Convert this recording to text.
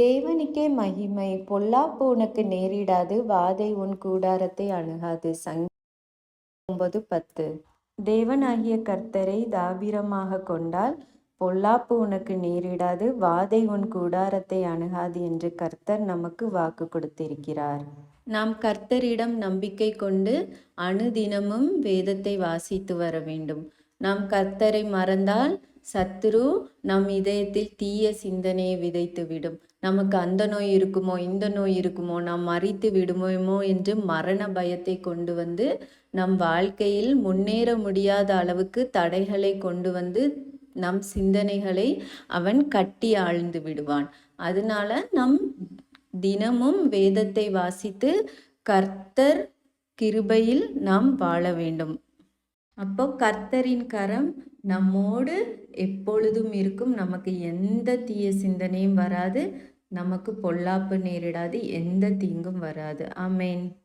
தேவனுக்கே மகிமை பொல்லாப்பு உனக்கு நேரிடாது வாதை உன் கூடாரத்தை அணுகாது. சங் ஒன்பது பத்து. தேவனாகிய கர்த்தரை தாபிரமாக கொண்டால் பொல்லாப்பு உனக்கு நேரிடாது வாதை உன் கூடாரத்தை அணுகாது என்று கர்த்தர் நமக்கு வாக்கு கொடுத்திருக்கிறார். நாம் கர்த்தரிடம் நம்பிக்கை கொண்டு அணுதினமும் வேதத்தை வாசித்து வர வேண்டும். நாம் கர்த்தரை மறந்தால் சத்துரு நம் இதயத்தில் தீய சிந்தனையை விதைத்து விடும். நமக்கு அந்த நோய் இருக்குமோ இந்த நோய் இருக்குமோ நாம் மறித்து விடுமோமோ என்று மரண பயத்தை கொண்டு வந்து நம் வாழ்க்கையில் முன்னேற முடியாத அளவுக்கு தடைகளை கொண்டு வந்து நம் சிந்தனைகளை அவன் கட்டி ஆழ்ந்து விடுவான். அதனால நம் தினமும் வேதத்தை வாசித்து கர்த்தர் கிருபையில் நாம் வாழ வேண்டும். அப்போ கர்த்தரின் கரம் நம்மோடு எப்பொழுதும் இருக்கும். நமக்கு எந்த தீய சிந்தனையும் வராது. நமக்கு பொல்லாப்பு நேரிடாது. எந்த தீங்கும் வராது. ஆமேன்.